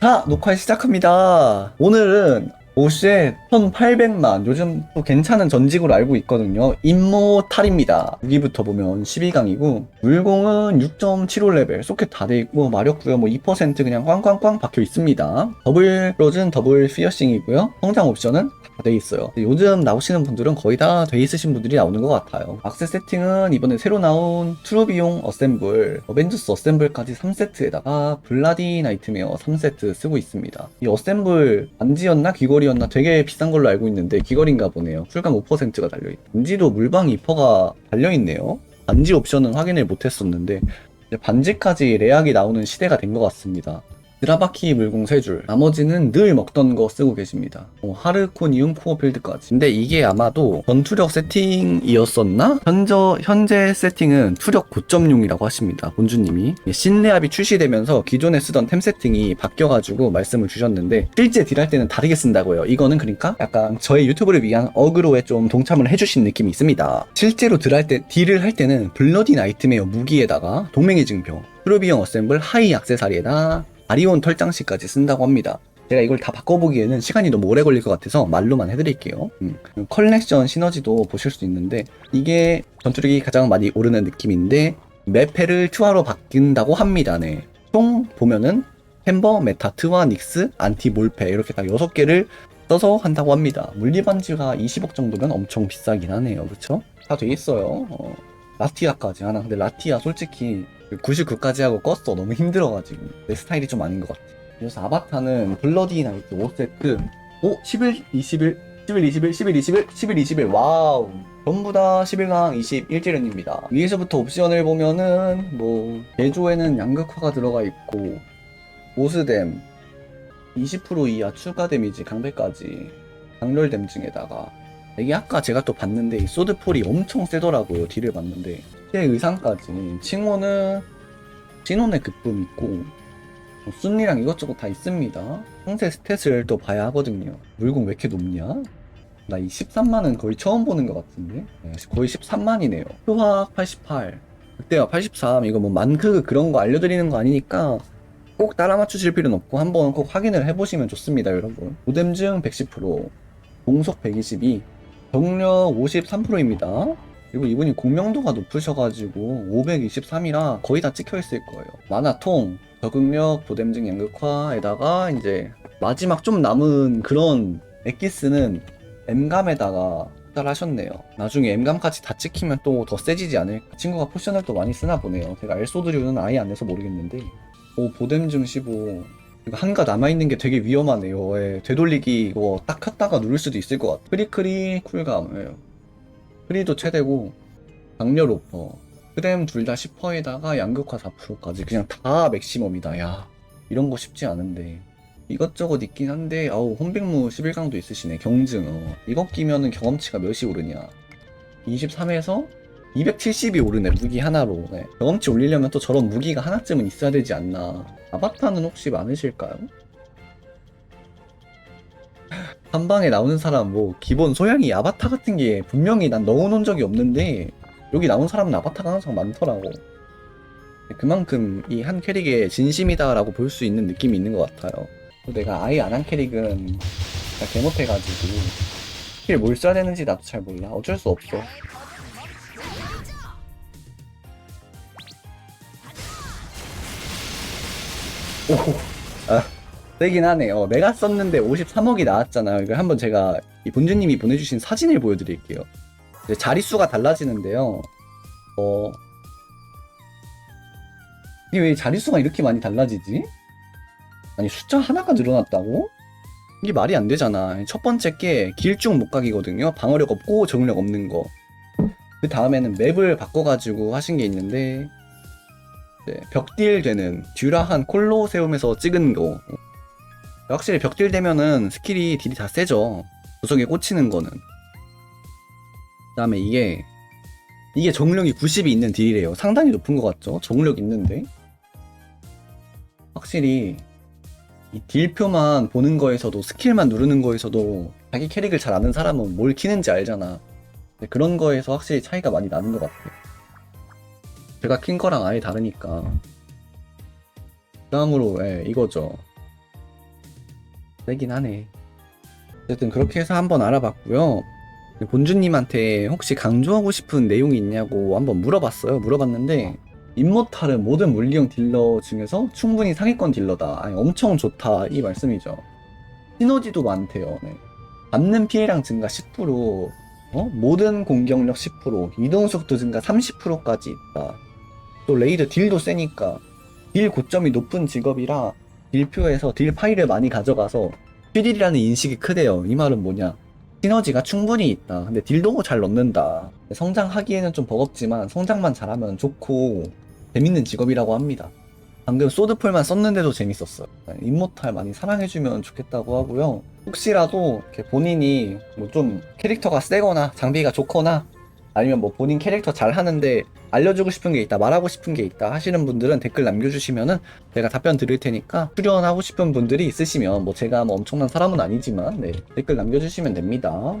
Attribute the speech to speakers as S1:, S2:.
S1: 자, 녹화 시작합니다. 오늘은 오쉣 1800만 요즘 또 괜찮은 전직으로 알고 있거든요. 임모탈입니다. 무기부터 보면 12강이고 물공은 6.75레벨 소켓 다 돼 있고 마력 부여 뭐2% 그냥 꽝꽝꽝 박혀 있습니다. 더블 로즈는 더블 피어싱이고요. 성장 옵션은 다 돼 있어요. 요즘 나오시는 분들은 거의 다 돼 있으신 분들이 나오는 것 같아요. 악세 세팅은 이번에 새로 나온 트루비용 어셈블, 어벤져스 어셈블까지 3세트에다가 블라디 나이트메어 3세트 쓰고 있습니다. 이 어셈블 반지였나 귀걸이 였나 되게 비싼 걸로 알고 있는데 귀걸인가 보네요. 풀감 5%가 달려있다. 반지도 물방 2%가 달려있네요. 반지 옵션은 확인을 못했었는데 반지까지 레악이 나오는 시대가 된 것 같습니다. 드라바키 물공 3줄. 나머지는 늘 먹던 거 쓰고 계십니다. 어, 하르코니움 코어 필드까지. 근데 이게 아마도 전투력 세팅이었었나? 현재, 현재 세팅은 투력 고점용이라고 하십니다 본주님이. 신레압이 출시되면서 기존에 쓰던 템 세팅이 바뀌어가지고 말씀을 주셨는데 실제 딜할 때는 다르게 쓴다고요. 이거는 그러니까 약간 저의 유튜브를 위한 어그로에 좀 동참을 해주신 느낌이 있습니다. 실제로 딜할 때, 딜을 할 때는 블러디 나이트메어 무기에다가. 동맹의 증표. 트루비형 어셈블 하이 악세사리에다 아리온 털장식까지 쓴다고 합니다. 제가 이걸 다 바꿔보기에는 시간이 너무 오래 걸릴 것 같아서 말로만 해드릴게요. 음. 컬렉션 시너지도 보실 수 있는데 이게 전투력이 가장 많이 오르는 느낌인데 매패를 투하로 바뀐다고 합니다. 네. 총 보면은 햄버, 메타, 트와, 닉스, 안티, 몰패 이렇게 딱 6개를 써서 한다고 합니다. 물리반지가 20억 정도면 엄청 비싸긴 하네요. 그쵸? 다 돼 있어요. 어, 라티아까지 하나. 근데 라티아 솔직히 99까지 하고 껐어. 너무 힘들어가지고. 내 스타일이 좀 아닌 것 같아. 그래서 아바타는 블러디 나이트 5세트. 오, 11, 21, 11, 21, 11, 21, 11, 21. 와우. 전부 다 11강 21지른입니다. 위에서부터 옵션을 보면은, 뭐, 개조에는 양극화가 들어가 있고, 보스댐, 20% 이하 추가 데미지 강배까지, 강렬 댐증에다가, 이게 아까 제가 또 봤는데, 이 소드폴이 엄청 세더라고요. 딜을 봤는데. 제 의상까지. 칭호는 신혼의 급품 있고 뭐 순리랑 이것저것 다 있습니다. 상세 스탯을 또 봐야 하거든요. 물공 왜 이렇게 높냐? 나 이 13만은 거의 처음 보는 것 같은데? 네, 거의 13만이네요. 표학 88 그때가 83 이거 뭐 만크 그런 거 알려드리는 거 아니니까 꼭 따라 맞추실 필요는 없고 한번 꼭 확인을 해보시면 좋습니다 여러분. 보뎀증 110% 공속 122 정력 53%입니다 그리고 이분이 공명도가 높으셔가지고 523이라 거의 다 찍혀 있을 거예요. 만화통, 적응력, 보뎀증 양극화에다가 이제 마지막 좀 남은 그런 엑기스는 M감에다가 하셨네요. 나중에 M감까지 다 찍히면 또 더 세지지 않을 친구가 포션을 또 많이 쓰나 보네요. 제가 엘소드류는 아예 안 해서 모르겠는데 오 보뎀증 15 이거 한가 남아있는 게 되게 위험하네요. 예, 되돌리기 이거 딱 켰다가 누를 수도 있을 것 같아요. 크리크리 쿨감 예. 프리도 최대고 강렬 오퍼 크렘 둘 다 10%에다가 양극화 4%까지 그냥 다 맥시멈이다 야 이런 거 쉽지 않은데 이것저것 있긴 한데 아우 혼백무 11강도 있으시네 경증 어. 이거 끼면은 경험치가 몇이 오르냐 23에서 270이 오르네 무기 하나로 네. 경험치 올리려면 또 저런 무기가 하나쯤은 있어야 되지 않나 아바타는 혹시 많으실까요? 한 방에 나오는 사람 뭐 기본 소양이 아바타 같은 게 분명히 난 넣어놓은 적이 없는데 여기 나온 사람은 아바타가 항상 많더라고. 그만큼 이 한 캐릭에 진심이다라고 볼 수 있는 느낌이 있는 것 같아요. 내가 아예 안 한 캐릭은 나 개못해가지고 스킬 뭘 써야 되는지 나도 잘 몰라. 어쩔 수 없어. 오, 아, 세긴 하네. 어, 내가 썼는데 53억이 나왔잖아요. 이걸 한번 제가 이 본주님이 보내주신 사진을 보여드릴게요. 이제 자릿수가 달라지는데요. 어, 이게 왜 자릿수가 이렇게 많이 달라지지? 아니 숫자 하나가 늘어났다고? 이게 말이 안 되잖아. 첫 번째 게 길쭉 못가기거든요. 방어력 없고 적응력 없는 거. 그 다음에는 맵을 바꿔가지고 하신 게 있는데 네, 벽딜 되는 듀라한 콜로세움에서 찍은 거. 확실히 벽딜 되면은 스킬이 딜이 다 세죠. 구석에 꽂히는 거는. 그 다음에 이게 이게 정력이 90이 있는 딜이래요. 상당히 높은 것 같죠? 정력 있는데. 확실히 이 딜표만 보는 거에서도 스킬만 누르는 거에서도 자기 캐릭을 잘 아는 사람은 뭘 키는지 알잖아. 근데 그런 거에서 확실히 차이가 많이 나는 것 같아. 제가 킨 거랑 아예 다르니까. 그 다음으로 예, 이거죠. 세긴 하네. 어쨌든 그렇게 해서 한번 알아봤고요. 본주님한테 혹시 강조하고 싶은 내용이 있냐고 한번 물어봤어요. 물어봤는데 임모탈은 모든 물리형 딜러 중에서 충분히 상위권 딜러다. 아니, 엄청 좋다 이 말씀이죠. 시너지도 많대요. 네. 받는 피해량 증가 10%, 어? 모든 공격력 10%, 이동 속도 증가 30%까지 있다. 또 레이드 딜도 세니까 딜 고점이 높은 직업이라 딜표에서 딜 파일을 많이 가져가서 딜이라는 인식이 크대요. 이 말은 뭐냐? 시너지가 충분히 있다. 근데 딜도 잘 넣는다. 성장하기에는 좀 버겁지만 성장만 잘하면 좋고 재밌는 직업이라고 합니다. 방금 소드폴만 썼는데도 재밌었어요. 임모탈 많이 사랑해주면 좋겠다고 하고요. 혹시라도 본인이 뭐 좀 캐릭터가 세거나 장비가 좋거나 아니면 뭐 본인 캐릭터 잘 하는데 알려주고 싶은 게 있다, 말하고 싶은 게 있다 하시는 분들은 댓글 남겨주시면은 제가 답변 드릴 테니까 출연하고 싶은 분들이 있으시면 뭐 제가 뭐 엄청난 사람은 아니지만 네, 댓글 남겨주시면 됩니다.